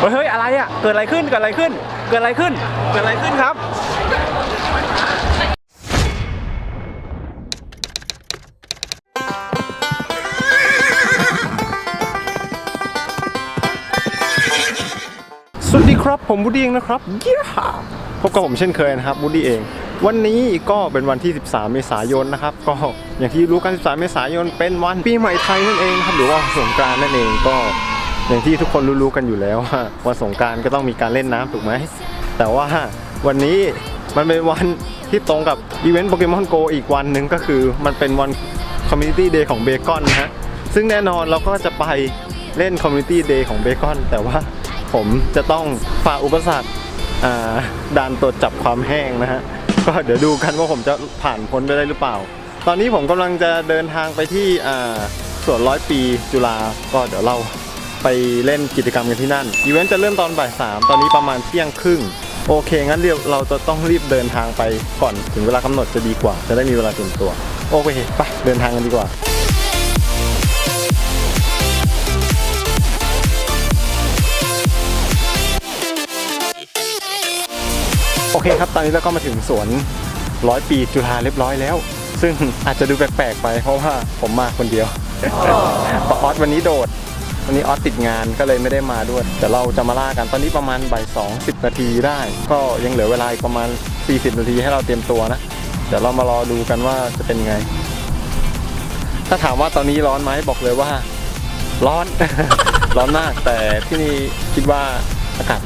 เฮ้ยอะไรอะ เกิดอะไรขึ้น เกิดอะไรขึ้น เกิดอะไรขึ้น เกิดอะไรขึ้นครับสวัสดีครับผมบูดดี้เองนะครับเยี่ยพบกับผมเช่นเคยนะครับบูดดี้เอง วันนี้ก็เป็นวันที่ 13 เมษายนนะครับ ก็อย่างที่รู้กัน 13 เมษายนเป็นวันปีใหม่ไทยนั่นเองครับหรือว่าสงกรานต์นั่นเองก็ อย่างที่ทุกคนรู้ๆกันอยู่แล้วว่าวันสงกานต์ก็ต้องมีการเล่นน้ำถูกไหม แต่ว่าวันนี้มันเป็นวันที่ตรงกับอีเวนต์โปเกมอนโกอีกวันหนึ่งก็คือมันเป็นวันคอมมูนิตี้เดย์ของเบคอนนะฮะ ซึ่งแน่นอนเราก็จะไปเล่นคอมมูนิตี้เดย์ของเบคอน แต่ว่าผมจะต้องฝ่าอุปสรรคด่านตรวจจับความแห้งนะฮะ ก็เดี๋ยวดูกันว่าผมจะผ่านพ้นไปได้หรือเปล่า ตอนนี้ผมกำลังจะเดินทางไปที่สวนร้อยปีจุฬาก็เดี๋ยวเรา ไปเล่นกิจกรรมกันที่นั่น อีเวนต์จะเริ่มตอนบ่ายสามตอนนี้ประมาณเที่ยงครึ่ง โอเค งั้นเดี๋ยวเราจะต้องรีบเดินทางไปก่อนถึงเวลากำหนดจะดีกว่า จะได้มีเวลาเตรียมตัว โอเค ไป เดินทางกันดีกว่าโอเคครับ ตอนนี้เราก็มาถึงสวนร้อยปีจุฬาเรียบร้อยแล้ว ซึ่งอาจจะดูแปลกๆไปเพราะว่าผมมาคนเดียวเพราะออสวันนี้โดด วันนี้ออสติดงานก็เลยไม่ได้มาด้วย แต่เราจะมาล่ากันตอนนี้ประมาณบ่ายสองสิบนาทีได้ ก็ยังเหลือเวลาอีกประมาณ 40 นาทีให้เราเตรียมตัวนะ เดี๋ยวเรามารอดูกันว่าจะเป็นไง ถ้าถามว่าตอนนี้ร้อนไหมบอกเลยว่า ร้อน ร้อนมากแต่ที่นี่คิดว่าอากาศ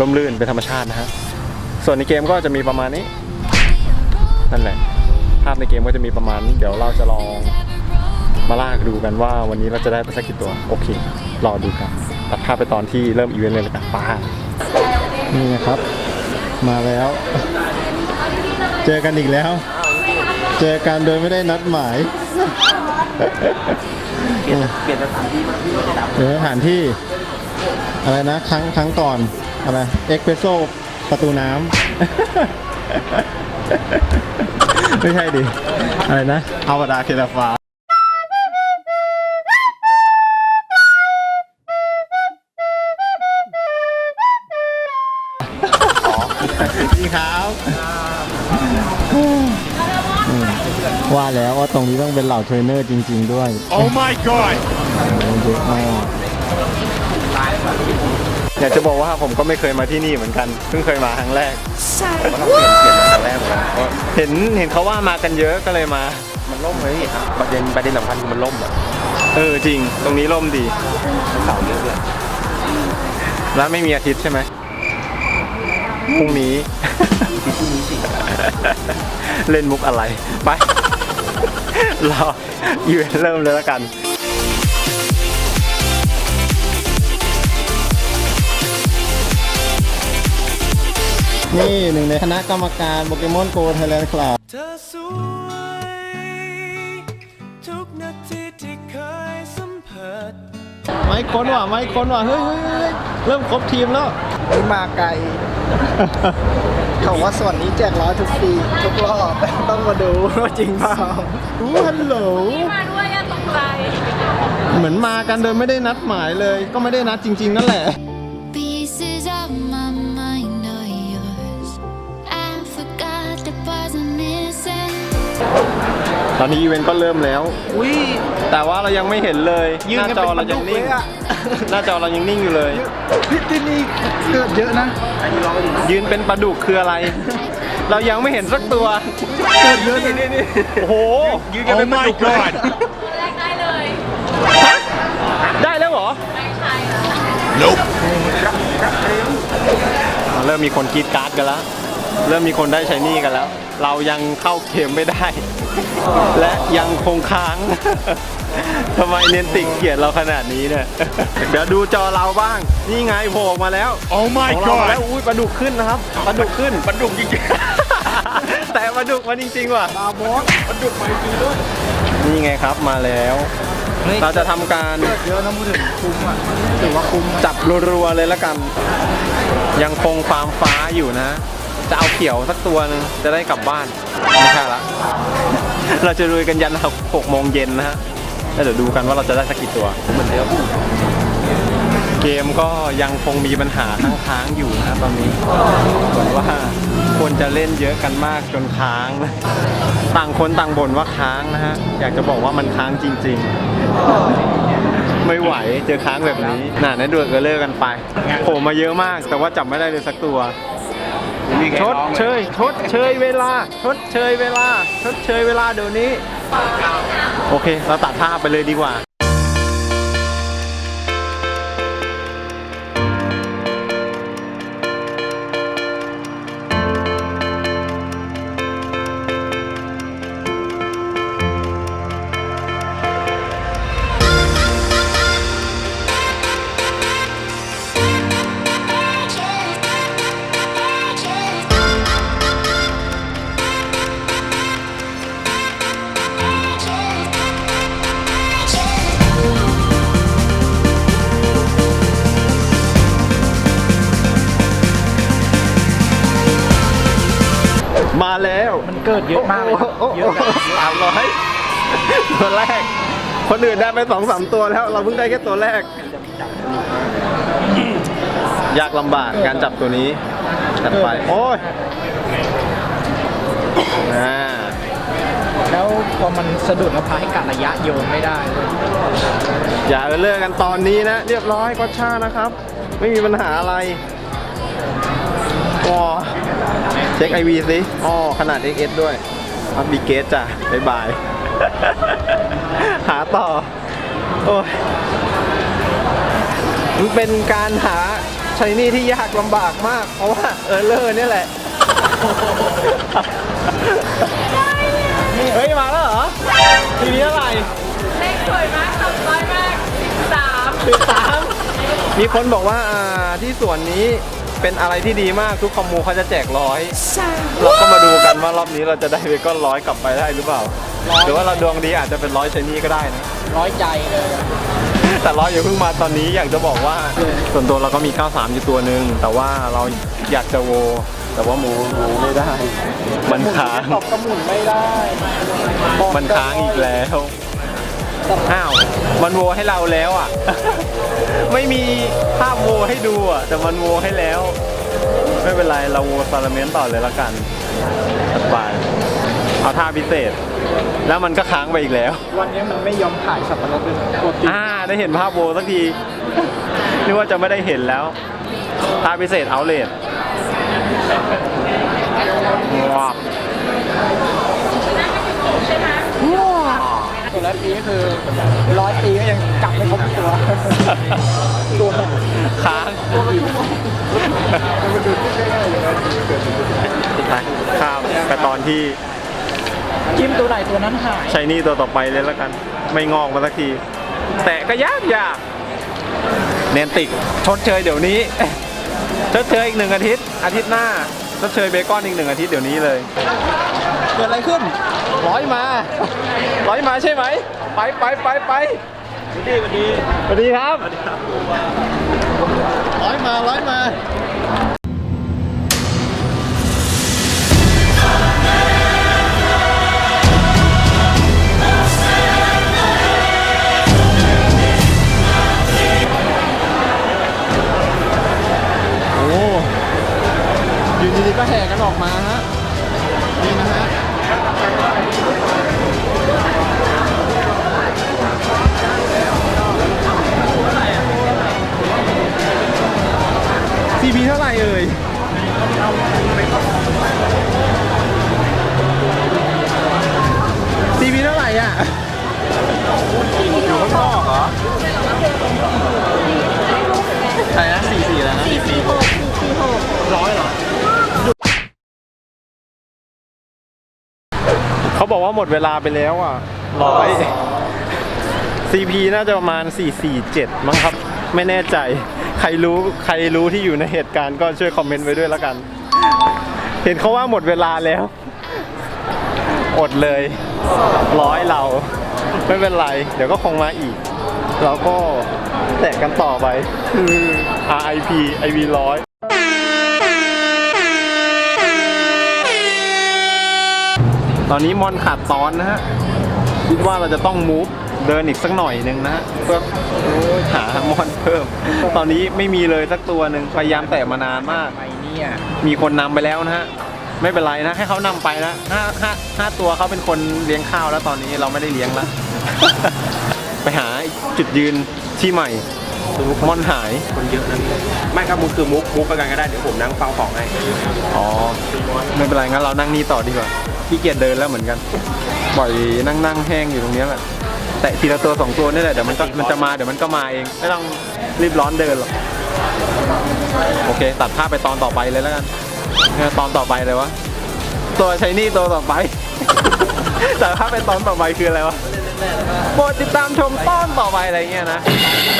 ร่มรื่นเป็นธรรมชาตินะฮะส่วนในเกมก็จะมีประมาณนี้ นั่นแหละ ภาพในเกมก็จะมีประมาณนี้ เดี๋ยวเราจะลอง มาลากดูกันว่าวันนี้เราจะได้ไปสักกี่ตัว โอเค รอดูกันตัดภาพไปตอนที่เริ่มอีเวนต์เลยละกันป้า นี่นะครับ มาแล้ว เจอกันอีกแล้ว เจอกันโดยไม่ได้นัดหมาย เปลี่ยนเปลี่ยนสถานที่มาที่ไม่ได้ดับเดี๋ยวสถานที่ อะไรนะ ครั้งครั้งก่อน อะไร เอ็กเพรสโซประตูน้ำ ไม่ใช่ดิ อะไรนะ อวดาเคลาฟ้า ว่าแล้วว่าตรงนี้ต้องเป็นเหล่าเทรนเนอร์จริง ๆ ด้วย Oh my god เยอะมากอยากจะบอกว่าผมก็ไม่เคยมาที่นี่เหมือนกันเพิ่งเคยมาครั้งแรกมันต้องเปลี่ยนเปลี่ยนมาครั้งแรกเหมือนกันเพราะเห็นเห็นเขาว่ามากันเยอะก็เลยมา มันล่มเลยครับประเด็นประเด็นสำคัญคือมันล่มอะเออจริง ตรงนี้ร่มดี เสาเยอะเลยแล้วไม่มีอาทิตย์ใช่ไหมพรุ่งนี้ที่ที่นี้สิเล่นมุกอะไร ไป รออีเวนต์เริ่มเลยแล้วกันนี่หนึ่งในคณะกรรมการโปเกมอนโกไทยแลนด์คลับเธอสวยทุกนาทีที่เคยสัมผัสไม่ค้นว่ะไม่ค้นว่ะเฮ้ยเฮ้ยเฮ้ยเริ่มครบทีมแล้วนี่มาไกล เขาว่าส่วนนี้แจกร้อยทุกปีทุกรอบต้องมาดูว่าจริงเปล่าอู้ฮัลโหล มาด้วยอะตกใจเหมือนมากันโดยไม่ได้นัดหมายเลย ก็ไม่ได้นัดจริง ๆ นั่นแหละ Pieces of my mind are yours. I forgot the parts I'm missing. ตอนนี้อีเวนต์ก็เริ่มแล้ว อุ้ยแต่ว่าเรายังไม่เห็นเลยยืนหน้ากันจเป็อนปเราลายัดุงกนิ่งเลยอะหน้าจอเรายังนิ่งอยู่เลยพี่ที่นี่เกิดเยอะนะ ยืนเป็นปลาดุกคืออะไร เรายังไม่เห็นสักตัวเกิดเยอะเลยนี่โอ้โหยืนกันเป็นปลาดุกเลยคนแรกได้เลยได้แล้วเหรอไม่ใช่แล้วอ่าเริ่มมีคนกรีดการ์ดกันแล้ว เริ่มมีคนได้ใช้หนี่กันแล้ว เรายังเข้าเกมไม่ได้ และยังคงค้างทำไมเนนติกเกลียดเราขนาดนี้เนี่ยเดี๋ยวดูจอเราบ้าง นี่ไงโผล่ออกมาแล้ว Oh my ของเรามาแล้วอุ้ยปลาดุกขึ้นนะครับปลาดุกขึ้นปลาดุกจริงแต่ปลาดุกมันจริงๆว่ะตาบอสปลาดุกไปจริงด้วยนี่ไงครับมาแล้ว เราจะทำการเกิดเยอะนะพูดถึงคุ้มอะถือว่าคุ้มจับรัวๆเลยละกัน ยังคงความฟ้าอยู่นะ จะเอาเขียวสักตัวหนึงจะได้กลับบ้านไม่ใช่ละ เราจะลุยกันยันหกโมงเย็นนะฮะแล้วเดี๋ยวดูกันว่าเราจะได้สักกี่ตัวเหมือนเดิมเคเกมก็ยังคงมีปัญหาค้างอยู่นะตอนนี้เหมือนว่าคนจะเล่นเยอะกันมากจนค้าง ต่างคนต่างบ่นว่าค้างนะฮะ อยากจะบอกว่ามันค้างจริง ๆ ไม่ไหวเจอค้างแบบนี้ น่ะนั่นดูเออเลอร์กันไป โผล่มาเยอะมากแต่ว่าจับไม่ได้เลยสักตัว ชดเชยชดเชยเวลาชดเชยเวลาชดเชยเวลาเดี๋ยวนี้ โอเค เราตัดภาพไปเลยดีกว่ามา ตัวแรก คนอื่นได้ไปสองสามตัวแล้ว เราเพิ่งได้แค่ตัวแรก ยากลำบากการจับตัวนี้จัดไป โอ้ยอ่าแล้วพอมันสะดุดแล้วพาให้กะระยะโยนไม่ได้เลยอย่าเออเลิกกันตอนนี้นะ เรียบร้อยก็ช่านะครับ ไม่มีปัญหาอะไรว้าเช็คไอวีสิอ๋อขนาด XS ด้วยอัพบีเกสจ้ะ บ๊ายบาย หาต่อ โอ้ยมันเป็นการหาชายนี่ที่ยากลำบากมาก เพราะว่าเออเลอร์เนี่ยแหละ เฮ้ย มาแล้วเหรอ ทีนี้เท่าไหร่เลขสวยมากสวยมากสิบสามสิบสามมีคนบอกว่าอ่าที่สวนนี้เป็นอะไรที่ดีมากทุกคอมมูเขาจะแจกร้อย เราก็มาดูกันว่ารอบนี้เราจะได้เบคอนร้อยกลับไปได้หรือเปล่า หรือว่าเราดวงดีอาจจะเป็นร้อยชนี่ก็ได้นะ ร้อยใจเลย แต่ร้อยอย่าเพิ่งมาตอนนี้อยากจะบอกว่า ส่วนตัวเราก็มี 93 อยู่ตัวหนึ่งแต่ว่าเราอยากจะโว แต่ว่าหมูหมูไม่ได้ มันค้างตอบกระหมุนไม่ได้มันค้างอีกแล้วอ้าวมันโวให้เราแล้วอะ ไม่มีภาพโวให้ดูอะ แต่มันโวให้แล้ว ไม่เป็นไร เราโวซาลาเมนต่อเลยละกันสบายเอาท่าพิเศษ แล้วมันก็ค้างไปอีกแล้ว วันนี้มันไม่ยอมขายสับปะรดเลยปกติอ่าได้เห็นภาพโวสักทีนึกว่าจะไม่ได้เห็นแล้วท่าพิเศษเอาเลทว้าวตัวละปีก็คือร้อยปีก็ยังกลับไม่ครบตัว ตัวมันค้างไปข้ามไปตอนที่ จิ้มตัวไหนตัวนั้นหาย ใช้นี่ตัวต่อไปเลยแล้วกัน ไม่งอกมาสักที แต่ก็ยากยากเนนติกชดเชยเดี๋ยวนี้ชดเชยอีกหนึ่งอาทิตย์ อาทิตย์หน้าชดเชยเบคอนอีกหนึ่งอาทิตย์เดี๋ยวนี้เลย เกิดอะไรขึ้น ร้อยมา ร้อยมาใช่ไหม ไปไปไปไปสวัสดีสวัสดีครับ ร้อยมาร้อยมา ก็แห่กันออกมาฮะนี่นะฮะ CP เท่าไหร่เอ่ย CP เท่าไหร่อะอยู่ข้างนอกเหรอใช่นะสี่สี่แล้วนะสี่สี่ เขาบอกว่าหมดเวลาไปแล้วอะร้อย CP น่าจะประมาณ 447 มั้งครับ ไม่แน่ใจ ใครรู้ใครรู้ที่อยู่ในเหตุการณ์ก็ช่วยคอมเมนต์ไว้ด้วยแล้วกัน เห็นเขาว่าหมดเวลาแล้ว อดเลย ร้อยเรา ไม่เป็นไร เดี๋ยวก็คงมาอีก เราก็แตะกันต่อไปคือ RIP IV ร้อย ตอนนี้มอนขาดตอนนะฮะคิดว่าเราจะต้องมูฟเดินอีกสักหน่อยหนึงนะฮะเพื่อหามอนเพิ่ม ตอนนี้ไม่มีเลยสักตัวหนึ่งพยายามแต่มานานมาก ไปเนี่ยมีคนนำไปแล้วนะฮะไม่เป็นไรนะ ให้เขานำไปนะห้าห้าห้าตัวเขาเป็นคนเลี้ยงข้าวแล้วตอนนี้เราไม่ได้เลี้ยงละ ไปหาจุดยืนที่ใหม่ม่อนหายคนเยอะนะพี่ไม่ครับมุกคือมุกมุกไปกันก็ได้เดี๋ยวผมนั่งเฝ้าของให้ อ๋อไม่เป็นไรงั้นเรานั่งนี่ต่อดีกว่า ขี้เกียจเดินแล้วเหมือนกันปล่อยนั่งนั่งแห้งอยู่ตรงเนี้ยแหละแต่ทีละตัวสองตัวนี่แหละเดี๋ยวมันก็มันจะมาเดี๋ยวมันก็มาเอง ไม่ต้องรีบร้อนเดินหรอกโอเค ตัดภาพไปตอนต่อไปเลยแล้วกันเนี่ยตอนต่อไปเลยวะตัวใช้นี่ตัวต่อไปตัดภาพไปตอนต่อไปคืออะไรวะโปรดติดตามชมตอนต่อไปอะไรเงี้ยนะ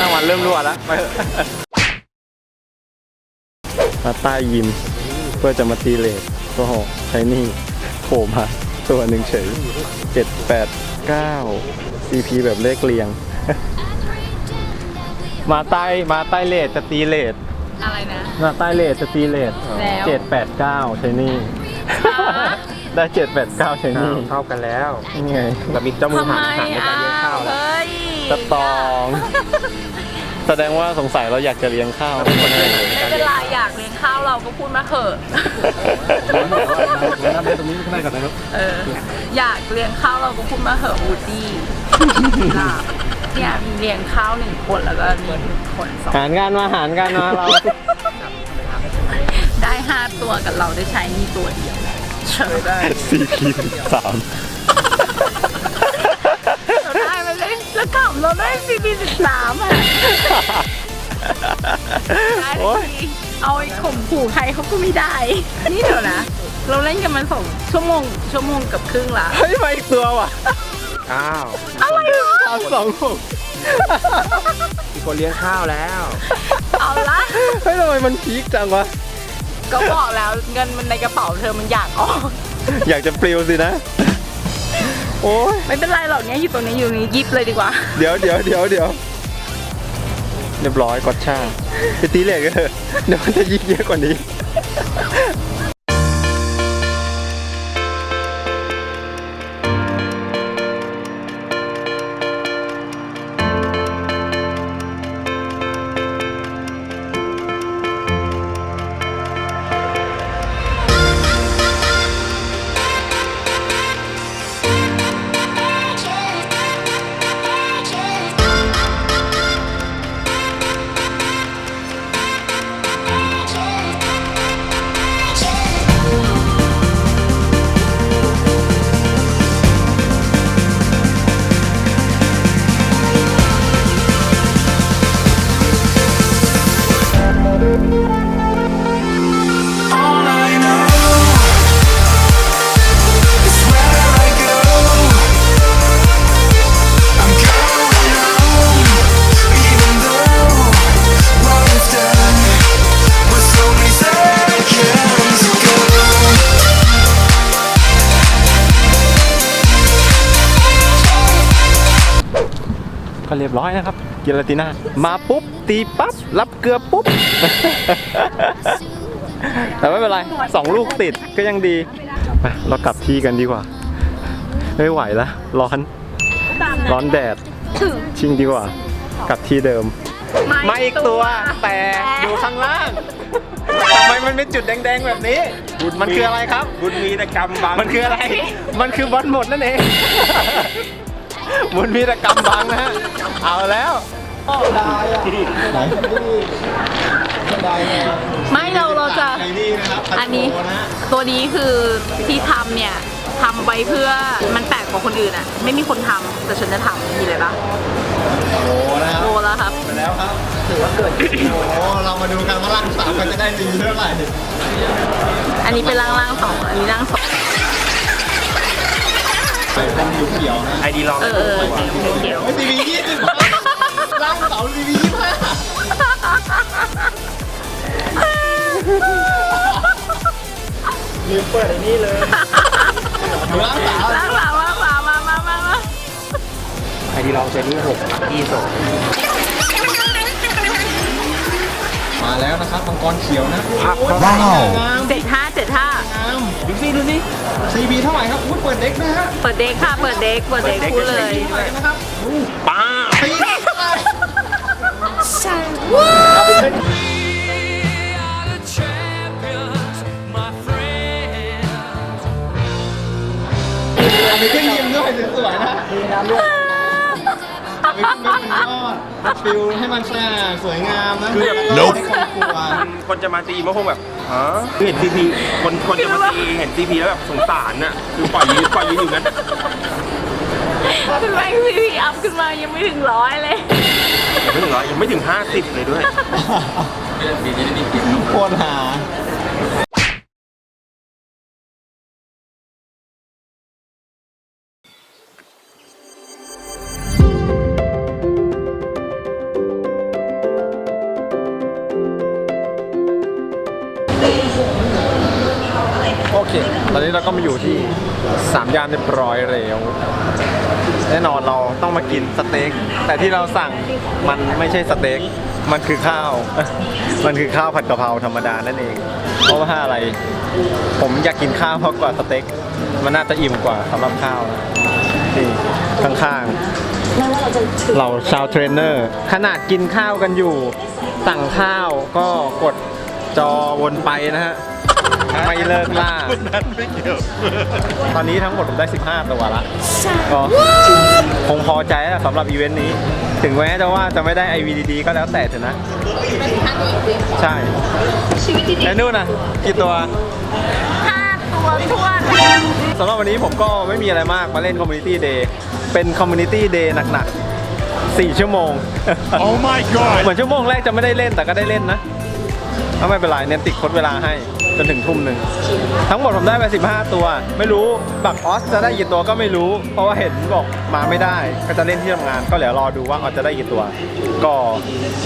รางวัลเริ่มรั่วแล้วไปเถอะมาใต้ยิม เพื่อจะมาตีเลทก็โหใช้นี่ โผล่มาตัวหนึ่งเฉยเจ็ดแปดเก้า CP แบบเลขเรียง มาใต้มาใต้เลทจะตีเลทอะไรนะ มาใต้เลทจะตีเลทแล้วเจ็ดแปดเก้าใช้นี่ ได้เจ็ดแปดเก้าใช้นี่เข้ากันแล้วนี่ไง แบบมีเจ้ามือทำไมหางหางในการเลี้ยงข้าวแล้ว เฮ้ยสตอง แสดงว่าสงสัยเราอยากจะเลี้ยงข้าว ไม่เป็นไรอยากเลี้ยงข้าวเราก็พูดมาเถอะเอออยากเลี้ยงข้าวเราก็พูดมาเถอะอูดี้ล่ะเนี่ยมีเลี้ยงข้าวหนึ่งคนแล้วก็มีหนึ่งคนสองหารกันมาหารกันมาเรา ได้ห้าตัวกับเราได้ใช้นี่ตัวเดียวเชิญได้ CP สามเราได้ ไปเลยแล้วกลับเราได้ซีพีสิบสามอะโอ๊ยเอาไอ้ข่มขู่ใครเขาก็ไม่ได้ นี่เดี๋ยวนะ เราเล่นกันมาสองชั่วโมง ชั่วโมงกับครึ่งละเฮ้ยมาอีกตัวว่ะ อ้าวอะไรวะ เอาสองหกมีคนเลี้ยงข้าวแล้ว เอาละเฮ้ยทำไมมันพีคจังวะ ก็บอกแล้วเงินมันในกระเป๋าเธอมันอยากออก อยากจะปลิวสินะ โอ้ยไม่เป็นไรหรอกเนี่ยอยู่ตรงนี้อยู่นี้ยิบเลยดีกว่า เดี๋ยวเดี๋ยวเดี๋ยวเดี๋ยวเรียบร้อยกดช่างไปตีเหล็กกันเถอะเดี๋ยวมันจะยิงเยอะกว่านี้ ก็เรียบร้อยนะครับกิลาติน่ามาปุ๊บ ตีปั๊บ รับเกลือปุ๊บ แต่ไม่เป็นไรสองลูกติดก็ยังดีไปเรากลับที่กันดีกว่า ไม่ไหวแล้วร้อน ร้อนแดด ชิงดีกว่า กลับที่เดิมมาอีกตัวแต่อยู่ข้างล่างทำไมมันเป็นจุดแดงๆแบบนี้ มันคืออะไรครับ บุญมีแต่กรรมบัง มันคืออะไร มันคือบอลหมดนั่นเอง บุญมีแต่กำบังนะฮะ เอาแล้วไม่เราเราจะ ไอ้นี่นะครับอันนี้ ตัวนี้คือที่ทำเนี่ยทำไว้เพื่อมันแปลกกว่าคนอื่นอะ ไม่มีคนทำแต่ฉันจะทำมีอะไรปะโอ้นะครับโตแล้วครับ ไปแล้วครับถือว่าเกิดโอ้เรามาดูกันว่าล่างสามกันจะได้ดีเท่าไหร่อันนี้เป็นล่างล่างๆสองอันนี้ล่างสอง ใส่เป็นเขียวๆนะไอดีลองเออเออสีเขียวไม่ตีวียี่สิบล่างเสาตีวียี่ห้าลืมเปิดไอ้นี่เลยล่างสามล่างสามล่างสามมามามามาไอดีลองเจนี่หกยี่สองมมาแล้วนะครับมังกรเขียวนะว้าวงามเจ็ดห้าเจ็ดห้างาม ดูสิดูสิซีบีเท่าไหร่ครับอุ้ยเปิดเด็กนะฮะเปิดเด็กค่ะ เปิดเด็ก เปิดเด็กพูดเลย เท่าไหร่นะครับป้าปี We are the champions, my friends. มีขึ้นยิมด้วยสวยๆนะ ดีนะลูก มีขึ้นเป็นยอดฟิลให้มันแช่สวยงามนะคือแบบล้วให้คนกลัวคนจะมาตีมันคงแบบฮะคือเห็นซีพีคนคนจะมาตีเห็นซีพีแล้วแบบสงสารน่ะคือปล่อยยืนปล่อยยืนอยู่นั้นคุณแม่งพี่อัพขึ้นมายังไม่ถึงร้อยเลย ยังไม่ถึงร้อยยังไม่ถึง50เลยด้วย โคตรหา นนี้เราก็มาอยู่ที่สามย่านเรียบร้อยแล้วแน่นอนเราต้องมากินสเต็กแต่ที่เราสั่งมันไม่ใช่สเต็กมันคือข้าว มันคือข้าวผัดกะเพราธรรมดานั่นเอง เพราะว่าอะไร ผมอยากกินข้าวมากกว่าสเต็ก มันน่าจะอิ่มกว่าสำหรับข้าวนะนี่ข้างๆ เราชาวเทรนเนอร์ ขนาดกินข้าวกันอยู่ สั่งข้าวก็กดจอวนไปนะฮะ ไม่เลิกล่าตอนนี้ทั้งหมดผมได้ 15 ตัวละ ก็คงพอใจแล้วสำหรับอีเวนต์นี้ ถึงแม้จะว่าจะไม่ได้ IVDD ก็แล้วแต่เถอะนะ ใช่แล้วนู่นนะกี่ตัว ห้าตัวท้วนสำหรับวันนี้ผมก็ไม่มีอะไรมากมาเล่น Community Day เป็น Community Day หนักๆ 4 ชั่วโมง Oh my god เหมือนชั่วโมงแรกจะไม่ได้เล่นแต่ก็ได้เล่นนะก็ไม่เป็นไรเน้นติดคดเวลาให้ จนถึงทุ่มหนึ่งทั้งหมดผมได้ไป 15 ตัว ไม่รู้บักออสจะได้กี่ตัวก็ไม่รู้ เพราะว่าเห็นบอกมาไม่ได้ ก็จะเล่นที่ทำงาน ก็เดี๋ยวรอดูว่าออสจะได้กี่ตัว ก็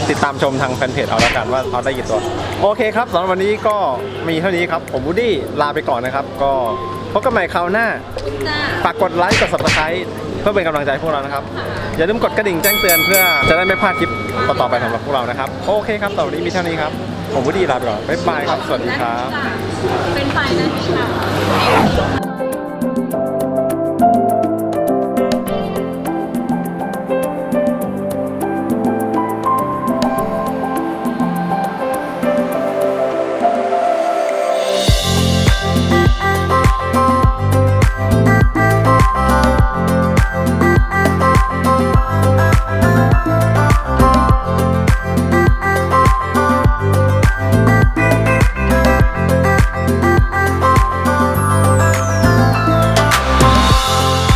ติดตามชมทางแฟนเพจเอาแล้วกันว่าเขาได้กี่ตัว โอเคครับสำหรับวันนี้ก็มีเท่านี้ครับผมวูดดี้ลาไปก่อนนะครับ ก็พบกันใหม่คราวหน้าฝากกดไลค์กด subscribe เพื่อเป็นกำลังใจให้พวกเรานะครับ อย่าลืมกดกระดิ่งแจ้งเตือนเพื่อจะได้ไม่พลาดคลิปต่อๆไปสำหรับพวกเรานะครับ โอเคครับสำหรับวันนี้มีเท่านี้ครับ ผมวุฒิลาไปก่อนบ๊ายบายครับ สวัสดีครับ เป็นไฟนั่นค่ะ